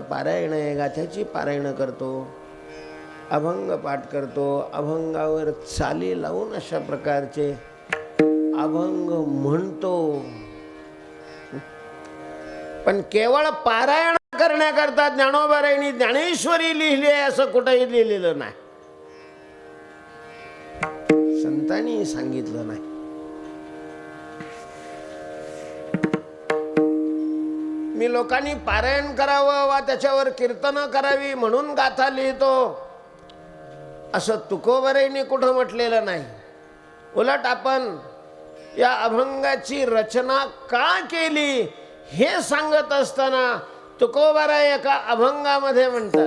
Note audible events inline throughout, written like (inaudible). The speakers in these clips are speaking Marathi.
पारायण आहे गाथ्याची पारायण करतो अभंग पाठ करतो अभंगावर चाली लावून अशा प्रकारचे अभंग म्हणतो. पण केवळ पारायण करण्याकरता ज्ञानोबारायणी ज्ञानेश्वरी लिहिली आहे असं कुठंही लिहिलेलं नाही. संतांनी सांगितलं नाही. मी लोकांनी पारायण करावं वा त्याच्यावर कीर्तन करावी म्हणून गाथा लिहितो. असं तुकोबरेने कुठं म्हटलेलं नाही. उलट आपण या अभंगाची रचना का केली हे सांगत असताना तुकोबारा एका अभंगामध्ये म्हणतात.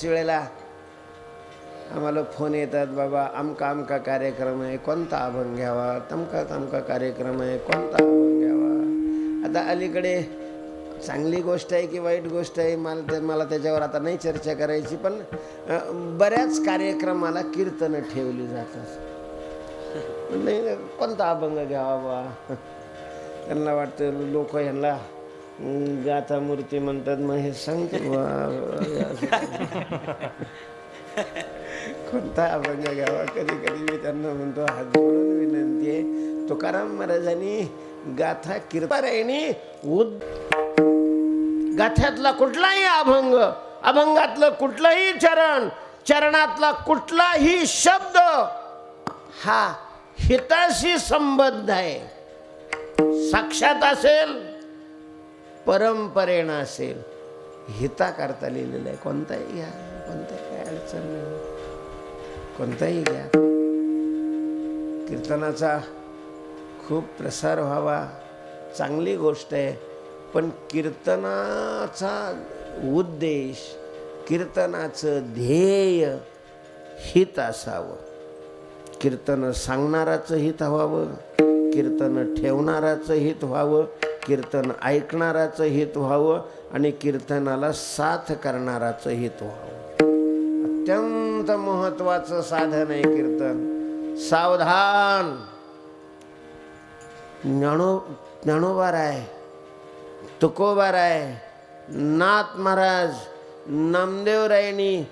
बऱ्याच वेळेला आम्हाला फोन येतात बाबा आमका आमका कार्यक्रम आहे कोणता अभंग घ्यावा? तमका तमका कार्यक्रम आहे कोणता अभंग घ्यावा? आता अलीकडे चांगली गोष्ट आहे की वाईट गोष्ट आहे मला ते मला त्याच्यावर आता नाही चर्चा करायची पण बऱ्याच कार्यक्रमाला कीर्तनं ठेवली जातात. नाही (laughs) म्हणजे कोणता अभंग घ्यावा? बा (laughs) त्यांना वाटतं लोक ह्यांना गाथा मूर्ती म्हणतात मग हे सांगते कोणता अभंग घ्यावा? कधी कधी मी त्यांना म्हणतो हात जोडून विनंती आहे. तुकाराम महाराजांनी गाथा किरपारायणी उद गाथ्यातला कुठलाही अभंग अभंगातलं कुठलंही चरण चरणातला कुठलाही शब्द हा हिताशी संबंध आहे. साक्षात असेल परंपरेनं असेल. हिता करता लिहिलेलं आहे. कोणताही घ्या. कोणताही काय अडचण नाही. कोणताही घ्या. कीर्तनाचा खूप प्रसार व्हावा. चांगली गोष्ट आहे. पण कीर्तनाचा उद्देश कीर्तनाचं ध्येय हित असावं. कीर्तन सांगणाराचं हित व्हावं. कीर्तन ठेवणाराचं हित व्हावं. कीर्तन ऐकणाराचं हित व्हावं आणि कीर्तनाला साथ करणाराचं हित व्हावं. अत्यंत महत्वाचं साधन आहे कीर्तन. सावधान. ज्ञानो ज्ञानोबा राय तुकोबा राय नाथ महाराज नामदेव रायणी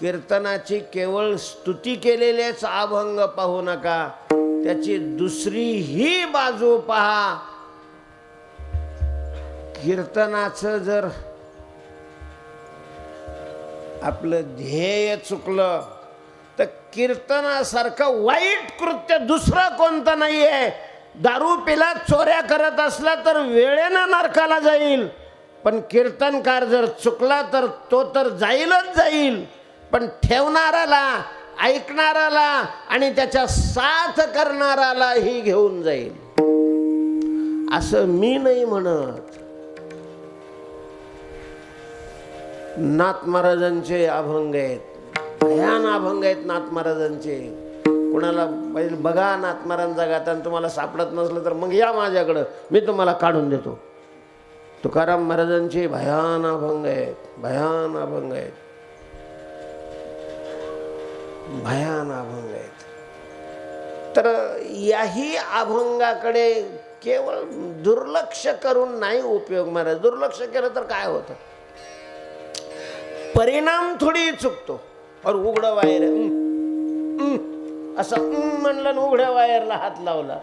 कीर्तनाची केवळ स्तुती केलेलेच अभंग पाहू नका. त्याची दुसरी ही बाजू पहा. कीर्तनाचं जर आपलं ध्येय चुकलं तर कीर्तनासारखं वाईट कृत्य दुसरं कोणतं नाही आहे दारू पिला चोऱ्या करत असला तर वेळेनं नरकाला जाईल. पण कीर्तनकार जर चुकला तर तो तर जाईलच जाईल. पण ठेवणाऱ्याला ऐकणाराला आणि त्याच्या साथ करणारालाही घेऊन जाईल. असं मी नाही म्हणत. नाथ महाराजांचे अभंग आहेत. भयान अभंग आहेत नाथ महाराजांचे. कुणाला पहिले बघा नाथ महाराजांचा गाताना तुम्हाला सापडत नसलं तर मग या माझ्याकडं. मी तुम्हाला काढून देतो. तुकाराम महाराजांचे भयान अभंग आहेत. भयान अभंग आहेत. भयान अभंग आहेत. तर याही अभंगाकडे केवळ दुर्लक्ष करून नाही उपयोग महाराज. दुर्लक्ष केलं तर काय होतं? परिणाम थोडी चुकतो. और उघडं वायर असं म्हणलं उघड्या वायरला हात लावला.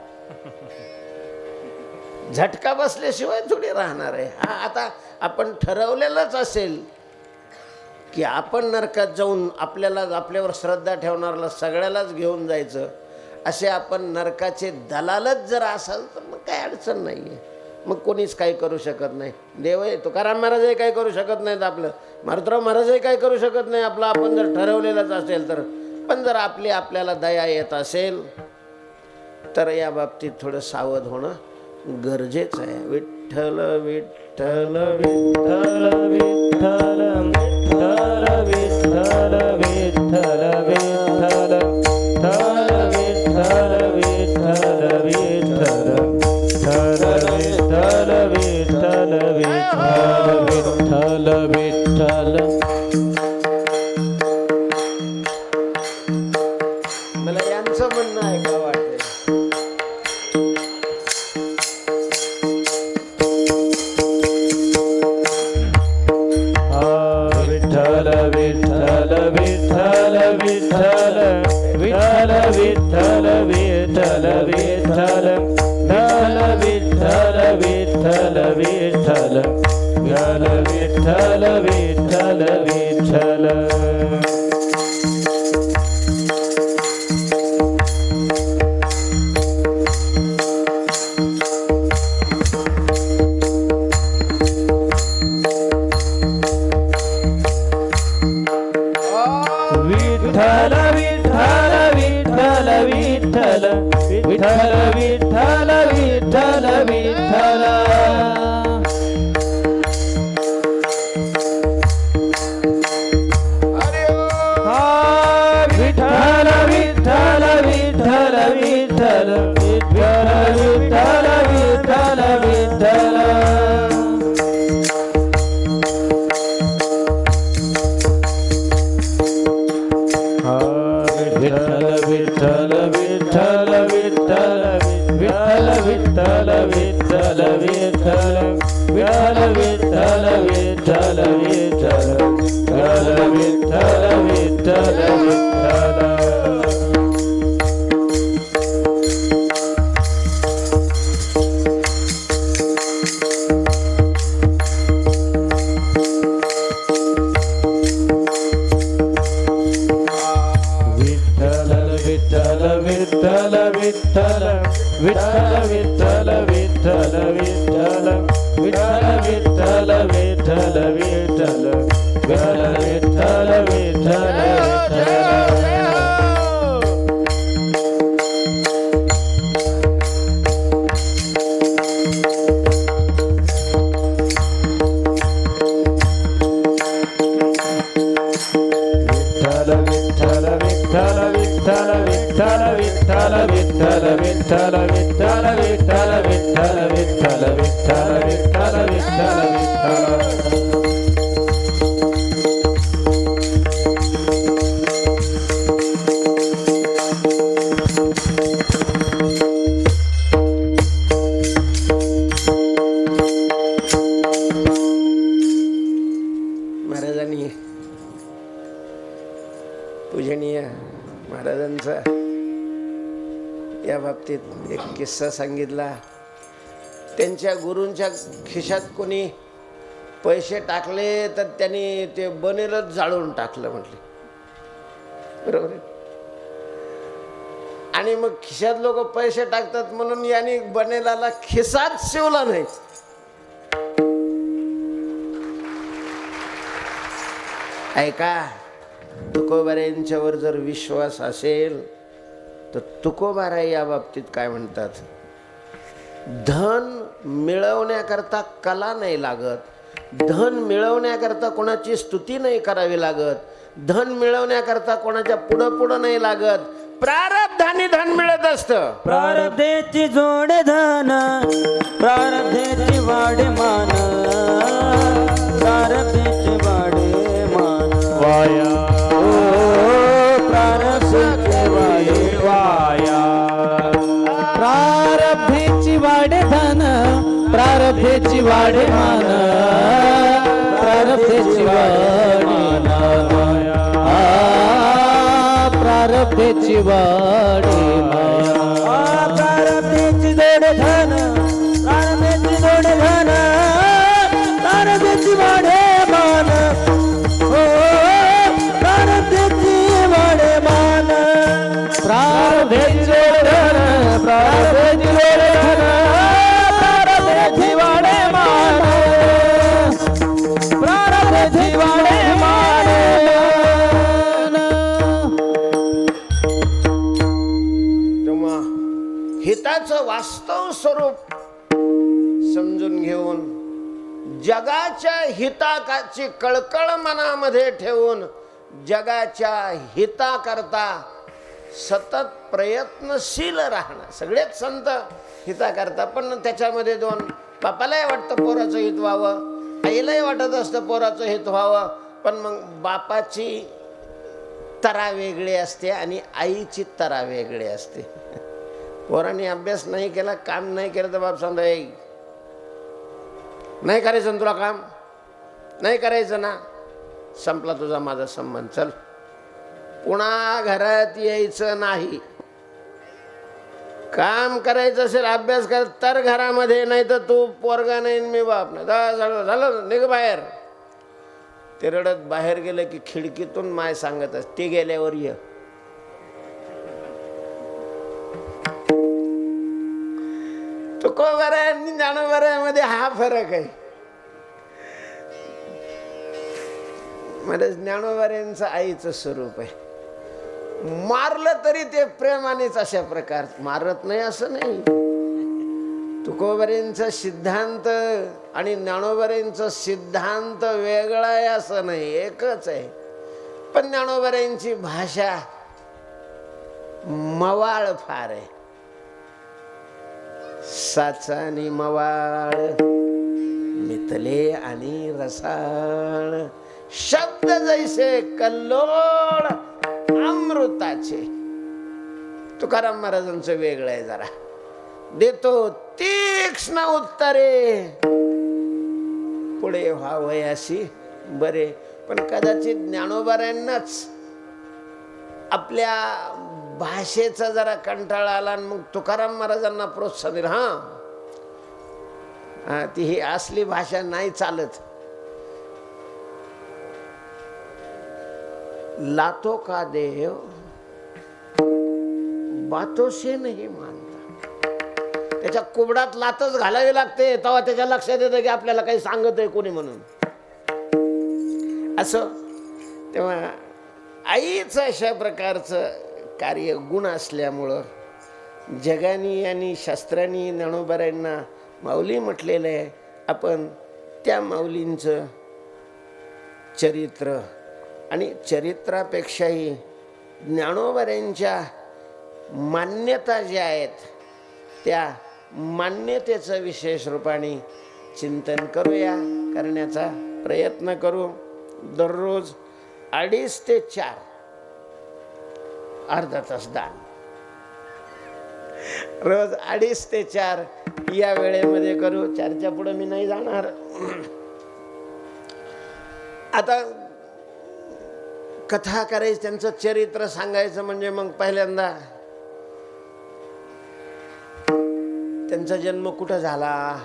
झटका बसल्याशिवाय थोडी राहणार आहे. हा आता आपण ठरवलेलंच असेल की आपण नरकात जाऊन आपल्याला आपल्यावर श्रद्धा ठेवणाऱ्याला सगळ्यालाच घेऊन जायचं. असे आपण नरकाचे दलालच जर असाल तर मग काय अडचण नाही आहे मग कोणीच काही करू शकत नाही. देव आहे तुकाराम महाराजही काही करू शकत नाहीत आपलं. मारुतराव महाराजही काही करू शकत नाही. आपलं आपण जर ठरवलेलंच असेल तर. पण जर आपली आपल्याला दया येत असेल तर या बाबतीत थोडं सावध होणं गरजेचं आहे. विठ्ठल विठ्ठल विठ्ठल विठ्ठल किस्सा सांगितला. त्यांच्या गुरूंच्या खिशात कोणी पैसे टाकले तर त्यांनी ते बनेलच जाळून टाकलं म्हटले. बरोबर आणि मग खिशात लोक पैसे टाकतात म्हणून यांनी बनेलाला खिसाच शिवला नाही. ऐका तुकोबऱ्यांच्यावर जर विश्वास असेल तर तुकोबाराय या बाबतीत काय म्हणतात? धन मिळवण्याकरता कला नाही लागत. धन मिळवण्याकरता कोणाची स्तुती नाही करावी लागत. धन मिळवण्याकरता कोणाच्या पुढं पुढं नाही लागत. प्रारब्धाने धन मिळत असतं. प्रारब्धेची जोड धन प्रारब्धेची वाढ मान प्रारब्धेची वाढे मान. वाया. प्रारब्धेची वाढे मान. प्रारब्धेची वाढे मान. प्रारब्धेची वाढे प्रारब्धेची जोड धन. प्रारब्धेची जोड धन. प्रारब्धेची वाढे मान. हो प्रारब्धेची वाढे मान. प्रारब्धेची जगाच्या हिताकाची कळकळ मनामध्ये ठेवून जगाच्या हिताकरता सतत प्रयत्नशील राहणं. सगळेच संत हिताकरता पण त्याच्यामध्ये दोन. बापालाही वाटतं पोराचं हित व्हावं. आईलाही वाटत असतं पोराचं हित व्हावं. पण मग बापाची तरा वेगळी असते आणि आईची तरा वेगळी असते. (laughs) पोरांनी अभ्यास नाही केला काम नाही केलं तर बाप सांगतो नाही करायचं ना तुला काम? नाही करायचं ना? संपला तुझा माझा संबंध. चल. पुन्हा घरात यायचं नाही. काम करायचं असेल अभ्यास कर तर घरामध्ये नाही तर तू पोरगा नाही मी बाप नाही. झालं झालं निघ बाहेर. ते रडत बाहेर गेलं की खिडकीतून माय सांगत असते ते गेल्यावर ये. तुकोबारा आणि ज्ञानोबारामध्ये हा फरक आहे. म्हणजे ज्ञानोबऱ्यांचं आईचं स्वरूप आहे. मारलं तरी ते प्रेमानेच अशा प्रकार मारत नाही असं नाही. तुकोबऱ्यांचा सिद्धांत आणि ज्ञानोबऱ्यांचा सिद्धांत वेगळा आहे असं नाही एकच आहे. पण ज्ञानोबऱ्यांची भाषा मवाळ फार आहे. साचा आणि मवाळ. मितले आणि रसाळ. शब्द जैसे कल्लोळ अमृताचे. तुकाराम महाराजांचं वेगळं आहे जरा. देतो तीक्ष्ण उत्तरे. पुढे व्हावयाशी बरे. पण कदाचित ज्ञानोबाऱ्यांनाच आपल्या भाषेचा जरा कंटाळा आला आणि मग तुकाराम महाराजांना प्रोत्साहन दिलं. हां. ती ही असली भाषा नाही चालत. लातो का देव? बातो से नाही मानता. त्याच्या कुबडात लातच घालावी लागते तेव्हा त्याच्या लक्षात येतं की आपल्याला काही सांगत आहे कोणी म्हणून. असं. तेव्हा आईचं अशा प्रकारचं कार्य गुण असल्यामुळं जगानी आणि शास्त्रांनी ज्ञानोबाऱ्यांना माऊली म्हटलेलं आहे. आपण त्या माऊलींचं चरित्र आणि चरित्रापेक्षाही ज्ञानोबऱ्यांच्या मान्यता ज्या आहेत त्या मान्यतेचं विशेष रूपाने चिंतन करूया करण्याचा प्रयत्न करू. दररोज अडीच ते चार अर्धा तास दान. रोज अडीच ते चार या वेळेमध्ये करू. चारच्या पुढे मी नाही जाणार. आता कथा करायची त्यांचं चरित्र सांगायचं म्हणजे मग पहिल्यांदा त्यांचा जन्म कुठं झाला?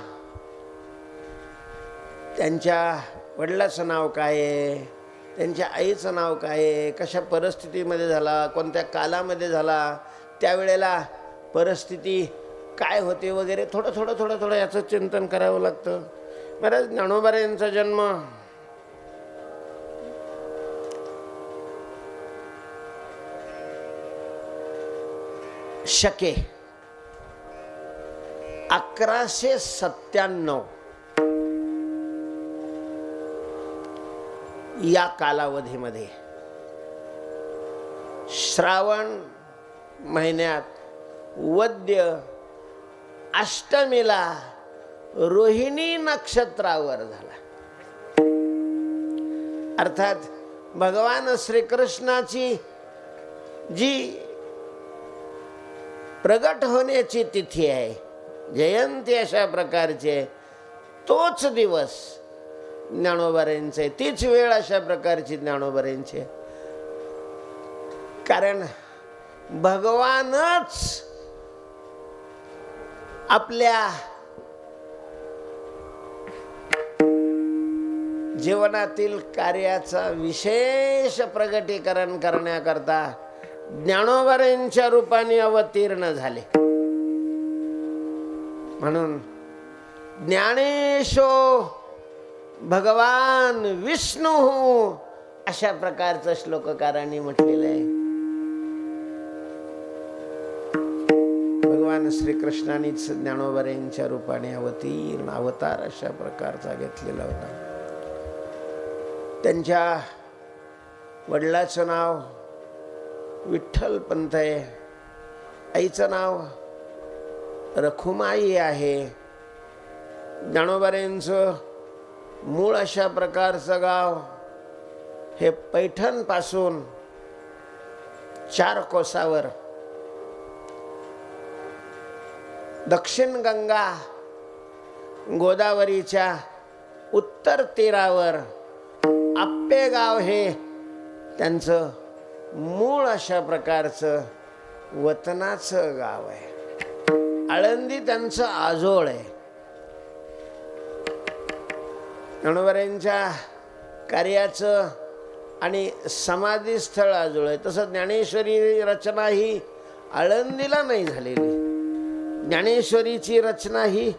त्यांच्या वडिलाचं नाव काय आहे? त्यांच्या आईचं नाव काय कशा परिस्थितीमध्ये झाला? कोणत्या कालामध्ये झाला? त्यावेळेला परिस्थिती काय होते वगैरे थोडं थोडं थोडं थोडं याचं चिंतन करावं लागतं. महाराज ज्ञानोबारे यांचा जन्म. शके. अकराशे सत्त्याण्णव. या कालावधीमध्ये. श्रावण महिन्यात वद्य अष्टमीला रोहिणी नक्षत्रावर झाला. अर्थात भगवान श्रीकृष्णाची जी प्रगट होण्याची तिथी आहे जयंती अशा प्रकारचे तोच दिवस ज्ञानोबाऱ्यांचं आहे. तीच वेळ अशा प्रकारची ज्ञानोबाऱ्यांची आहे. कारण भगवानच आपल्या जीवनातील कार्याचा विशेष प्रगटीकरण करण्याकरता ज्ञानोबाऱ्यांच्या रूपाने अवतीर्ण झाले म्हणून ज्ञानेशो भगवान विष्णू अशा प्रकारचं श्लोककारांनी म्हटलेलं आहे. भगवान श्रीकृष्णानेच ज्ञानोबऱ्यांच्या रूपाने अवतीर्ण अवतार अशा प्रकारचा घेतलेला होता. त्यांच्या वडिलाचं नाव विठ्ठल पंत आहे. आईचं नाव रखुमाई आहे. ज्ञानोबऱ्यांचं मूळ अशा प्रकारचं गाव हे पैठणपासून चार कोसावर. दक्षिण गंगा गोदावरीच्या उत्तर तीरावर आप्पे गाव हे त्यांचं मूळ अशा प्रकारचं वतनाचं गाव आहे. आळंदी त्यांचं आजोळ आहे. गणवऱ्यांच्या कार्याचं आणि समाधीस्थळ आजोळ आहे. तसं ज्ञानेश्वरी रचना ही आळंदीला नाही झालेली. ज्ञानेश्वरीची रचना ही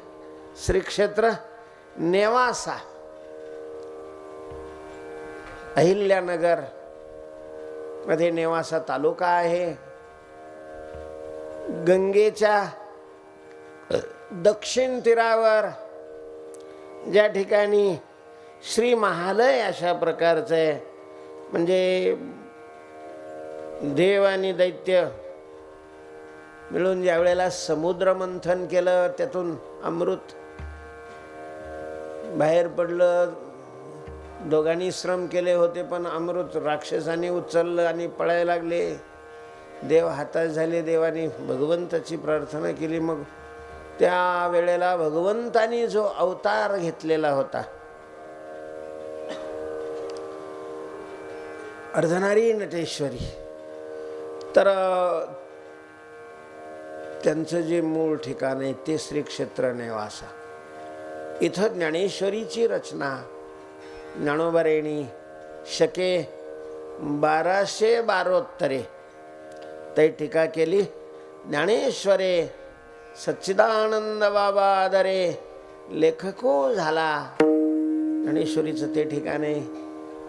श्रीक्षेत्र नेवासा अहिल्यानगरमध्ये नेवासा तालुका आहे. गंगेच्या दक्षिण तीरावर ज्या ठिकाणी श्री महालय अशा प्रकारचं आहे म्हणजे देव आणि दैत्य मिळून ज्या वेळेला समुद्र मंथन केलं त्यातून अमृत बाहेर पडलं. दोघांनी श्रम केले होते पण अमृत राक्षसाने उचललं आणि पळायला लागले. देव हाताश झाले देवाने भगवंताची प्रार्थना केली. मग त्या वेळेला भगवंतानी जो अवतार घेतलेला होता अर्धनारी नटेश्वरी. तर त्यांचं जे मूळ ठिकाण आहे ते श्री क्षेत्र नेवासा. इथं ज्ञानेश्वरीची रचना ज्ञानोबरेणी शके बाराशे बारोत्तरे. ते टीका केली ज्ञानेश्वरे सच्चिदानंद बाबा आदरे लेखको झाला. ज्ञानेश्वरीचं ते ठिकाण आहे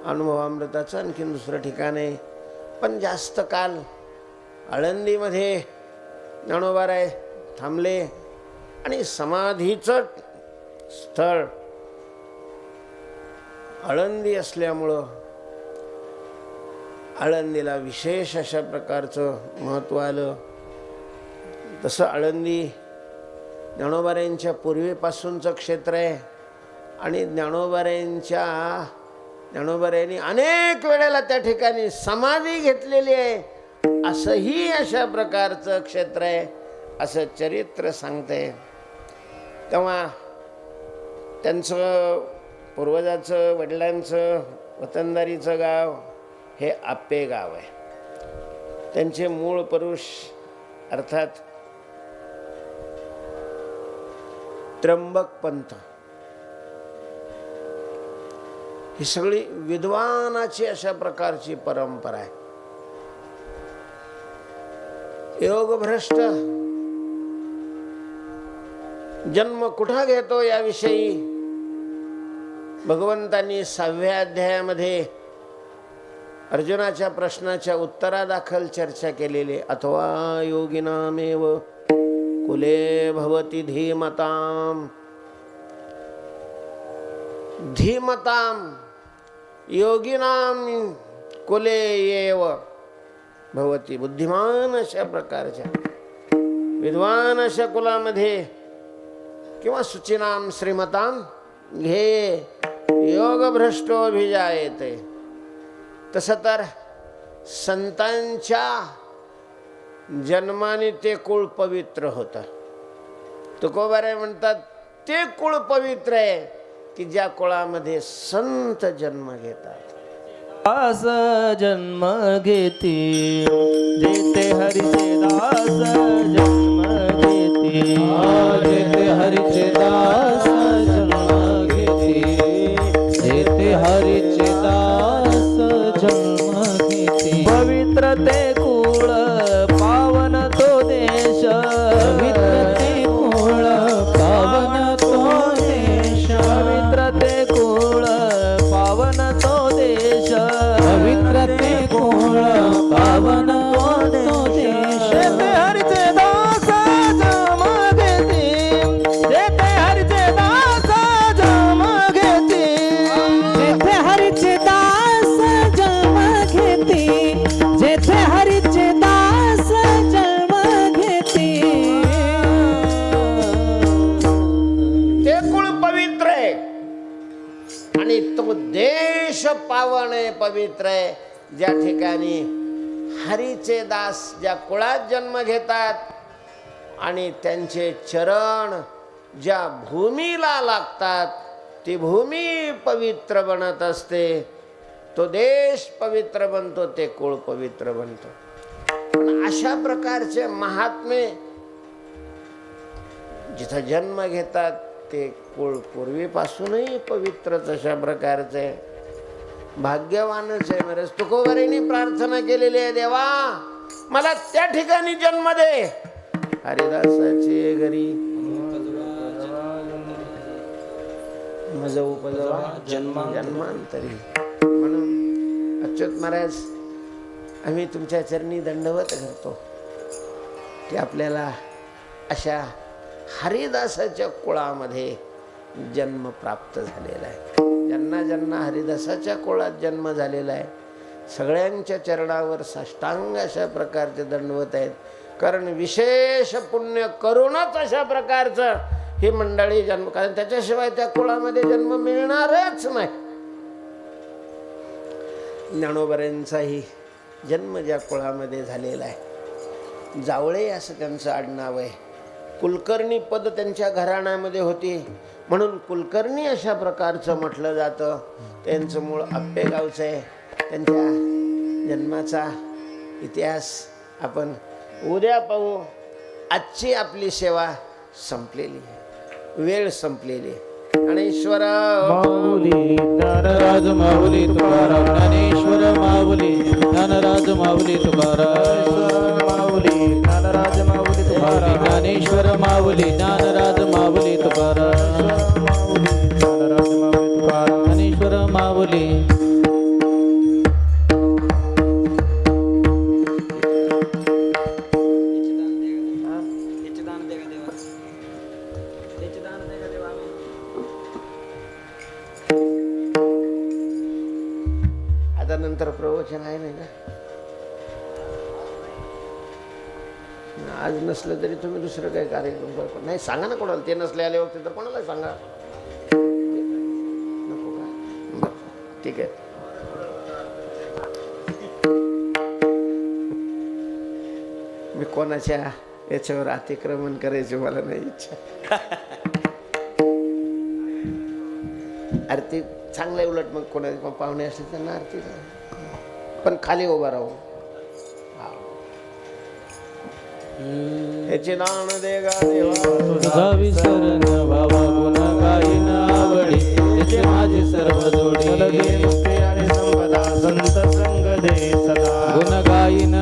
अनुभवामृताचं आणखीन दुसरं ठिकाण आहे. पण जास्त काल आळंदीमध्ये ज्ञानोबाराय थांबले आणि समाधीचं स्थळ आळंदी असल्यामुळं आळंदीला विशेष अशा प्रकारचं महत्त्व आलं. तसं आळंदी ज्ञानोबाऱ्यांच्या पूर्वीपासूनचं क्षेत्र आहे आणि ज्ञानोबाऱ्यांच्या ज्ञानोबाऱ्यांनी अनेक वेळेला त्या ठिकाणी समाधी घेतलेली आहे. असंही अशा प्रकारचं क्षेत्र आहे असं चरित्र सांगते तेव्हा त्यांचं पूर्वजाचं वडिलांचं वतनदारीचं गाव हे आप्पे गाव आहे. त्यांचे मूळ पुरुष अर्थात त्र्यंबक पंत ही सगळी विद्वानाची अशा प्रकारची परंपरा आहे. योगभ्रष्ट जन्म कुठं घेतो याविषयी? भगवंतांनी सहाव्या अध्यायामध्ये अर्जुनाच्या प्रश्नाच्या उत्तरादाखल चर्चा केलेली अथवा योगिनामेव कुले भवती धीमताम. धीमताम योगिनाम कुले येव भवती। बुद्धिमान अशा प्रकारच्या। विद्वान अशा कुलामध्ये किंवा सुचिनाम श्रीमताम घे। योगभ्रष्टोभिजायते तसं तर संतांच्या जन्माने ते कुळ पवित्र होतं। तुकोबारे म्हणतात ते कुळ पवित्र आहे. की ज्या कुळामध्ये संत जन्म घेतात. दास जन्म घेती जेते हरीचे दास जन्म घेती जेते हरीचे दास आहे आहे. ज्या ठिकाणी हरीचे दास ज्या कुळात जन्म घेतात आणि त्यांचे चरण ज्या भूमीला लागतात ती भूमी पवित्र बनत असते. तो देश पवित्र बनतो ते कुळ पवित्र बनतो. पण अशा प्रकारचे महात्मे जिथं जन्म घेतात ते कुळ पूर्वीपासूनही पवित्र तशा प्रकारचे. भाग्यवानच आहे महाराज तुकोबरीने प्रार्थना केलेली आहे देवा. मला त्या ठिकाणी जन्म दे. हरिदासाचे घरी. मज उपजवा जन्म जन्मांतरी. म्हणून अच्युत महाराज आम्ही तुमच्या चरणी दंडवत करतो की आपल्याला अशा हरिदासाच्या कुळामध्ये जन्म प्राप्त झालेला आहे. ज्यांना ज्यांना हरिदासाच्या कुळात जन्म झालेला आहे सगळ्यांच्या चरणावर साष्टांग अशा प्रकारचे दंडवत आहेत. कारण विशेष पुण्य करूनच अशा प्रकारचं ही मंडळी जन्म कारण त्याच्याशिवाय त्या कुळामध्ये जन्म मिळणारच नाही. ज्ञानोबऱ्यांचाही जन्म ज्या कुळामध्ये झालेला आहे. जावळे असं त्यांचं आडनाव आहे. कुलकर्णी पद त्यांच्या घराण्यामध्ये होती. म्हणून कुलकर्णी अशा प्रकारचं म्हटलं जातं. त्यांचं मूळ आप्पेगावचं आहे. त्यांच्या जन्माचा इतिहास आपण उद्या पाहू. आजची आपली सेवा संपलेली वेळ संपलेली गणेश्वर माऊली ज्ञानराज माऊली तुकाराम ज्ञानेश्वर माऊली ज्ञानराज माऊली तुकाराम माऊली ज्ञानराज माऊली. तुकाराम ज्ञानेश्वर माऊली ज्ञानराज माऊली तुकाराम ज्ञानेश्वर माऊली. आता नंतर प्रवचन आहे नाही का आज नसलं तरी तुम्ही दुसरं काही कार्यक्रम करा नाही सांगा ना कोणाला. ते नसले आले वक्ते तर कोणाला सांगा. नको का? बरं, ठीक आहे. मी कोणाच्या याच्यावर अतिक्रमण करायचे मला नाही इच्छा. आरती चांगलं आहे उलट मग कोणा पाहुणे असले त्यांना आरती. पण खाली उभा राहू. याचे दान दे गा देवा तुझा विसरण बाबा आवडी त्याचे माझे सर्व जोडी संत संग दे सदा गुण आवडी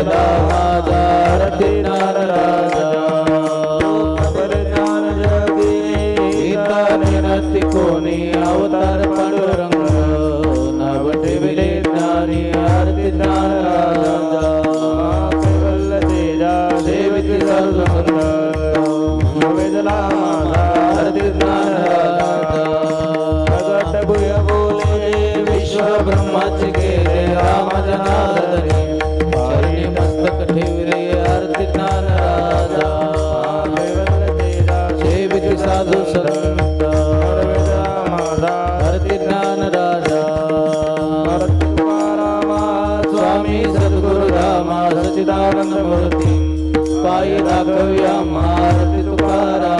Allah. मूर्ती. पायी दाखव्या मारती तुकारा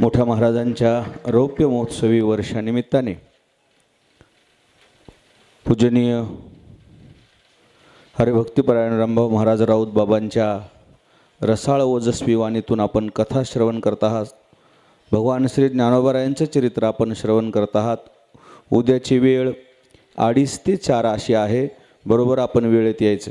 मोठ्या महाराजांच्या रौप्य महोत्सवी वर्षानिमित्ताने पूजनीय हरिभक्तीपरायण रामभाऊ महाराज राऊत बाबांच्या रसाळ ओजस्वी वाणीतून आपण कथा श्रवण करत आहात. भगवान श्री ज्ञानोबरायांचं चरित्र आपण श्रवण करत आहात. उद्याची वेळ अडीच ते चार अशी आहे. बरोबर आपण वेळेत यायचं.